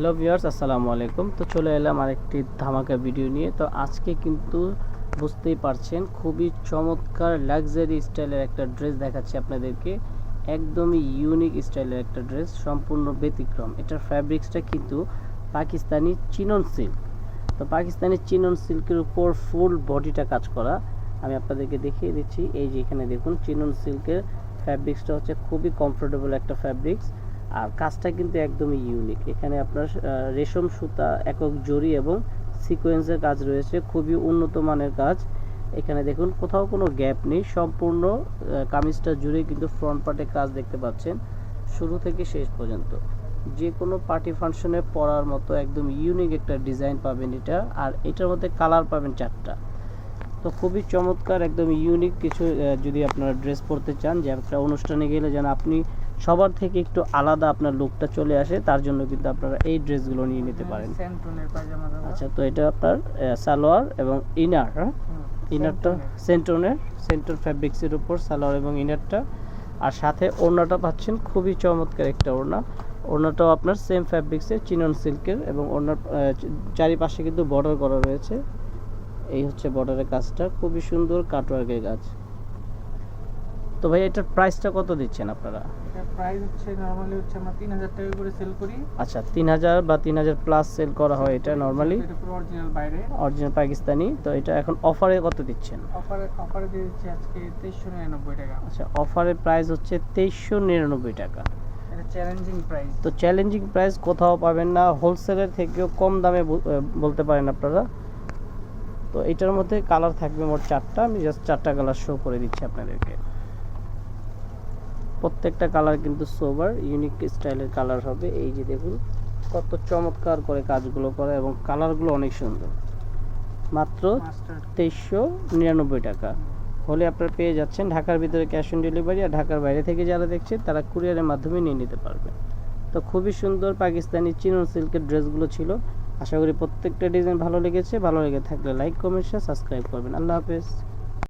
Hello viewers, আসসালামু আলাইকুম। তো চলে এলাম আরেকটি ধামাকা ভিডিও নিয়ে। তো আজকে কিন্তু বুঝতেই পারছেন, খুবই চমৎকার লাক্সারি স্টাইলের একটা ড্রেস দেখাচ্ছি আপনাদেরকে। একদমই ইউনিক স্টাইলের একটা ড্রেস সম্পূর্ণ ব্যতিক্রম। এটার ফ্যাব্রিক্সটা কিন্তু পাকিস্তানি চিনন সিল্ক তো পাকিস্তানি চিনন সিল্কের উপর ফুল বডিটা কাজ করা। আমি আপনাদেরকে দেখিয়ে দিচ্ছি, এই যে এখানে দেখুন, চিনন সিল্কের ফ্যাব্রিক্সটা হচ্ছে খুবই কমফোর্টেবল একটা ফ্যাব্রিক্স আর কাজটা কিন্তু একদমই ইউনিক এখানে আপনার রেশম, সুতা, একক জরি এবং সিকোয়েন্সের কাজ রয়েছে। খুবই উন্নত মানের কাজ। এখানে দেখুন, কোথাও কোনো গ্যাপ নেই। সম্পূর্ণ কামিজটা জুড়ে কিন্তু ফ্রন্ট পার্টে কাজ দেখতে পাচ্ছেন। শুরু থেকে শেষ পর্যন্ত। যে কোনো পার্টি ফাংশনে পরার মতো একদম ইউনিক একটা ডিজাইন পাবেন এটা। আর এটার মধ্যে কালার পাবেন চারটা। তো খুবই চমৎকার, একদম ইউনিক কিছু যদি আপনারা ড্রেস পরতে চান, যে একটা অনুষ্ঠানে গেলে যেন আপনি সবার থেকে একটু আলাদা আপনার লুকটা চলে আসে তার জন্য কিন্তু আপনারা এই ড্রেসগুলো নিয়ে নিতে পারেন। পায়জামা দেবো। আচ্ছা তো এটা আপনার সালোয়ার এবং ইনার হ্যাঁ? ইনারটা। সেন্টনের সেন্টর ফ্যাব্রিক্সের উপর সালোয়ার এবং ইনারটা আর সাথে ওড়নাটা পাচ্ছেন খুবই চমৎকার একটা ওড়না। ওড়নাটাও আপনার সেম ফ্যাব্রিক্সের চিনন সিল্কের এবং ওড়নার চারিপাশে কিন্তু বর্ডার করা রয়েছে। এই হচ্ছে বর্ডারের কাজটা খুবই সুন্দর কাটওয়ার্কের কাজ। তো ভাই এটার প্রাইসটা কত দিচ্ছেন আপনারা? প্রাইস হচ্ছে নরমালি হচ্ছে আমরা তিন হাজার টাকা করে সেল করি। আচ্ছা তিন হাজার বা তিন হাজার প্লাস সেল করা হয় এটা নর্মালি এটা পুরো অরিজিনাল বাইরে। অরিজিনাল পাকিস্তানি তো এটা এখন অফারে কত দিচ্ছেন? অফারে অফারে দিয়ে দিচ্ছি আজকে তেইশশো নিরানব্বই টাকা। আচ্ছা অফারের প্রাইস হচ্ছে তেইশশো নিরানব্বই টাকা। এটা চ্যালেঞ্জিং প্রাইস তো চ্যালেঞ্জিং প্রাইস কোথাও পাবেন না হোলসেলের থেকেও কম দামে বলতে পারেন আপনারা। তো এটার মধ্যে কালার থাকবে মোট চারটা আমি জাস্ট চারটা কালার শো করে দিচ্ছি আপনাদেরকে। প্রত্যেকটা কালার কিন্তু সোবার ইউনিক স্টাইলের কালার হবে। এই যে দেখুন কত চমৎকার করে কাজগুলো করা এবং কালারগুলো অনেক সুন্দর। মাত্র তেইশশো নিরানব্বই টাকা। হলে আপনারা পেয়ে যাচ্ছেন ঢাকার ভিতরে ক্যাশ অন ডেলিভারি আর ঢাকার বাইরে থেকে যারা দেখছেন তারা কুরিয়ারের মাধ্যমে নিয়ে নিতে পারবেন। তো খুবই সুন্দর পাকিস্তানি চিনন সিল্কের ড্রেসগুলো ছিল। আশা করি প্রত্যেকটা ডিজাইন ভালো লেগেছে। ভালো লেগে থাকলে লাইক কমেন্ট শেয়ার সাবস্ক্রাইব করবেন। আল্লাহ হাফেজ।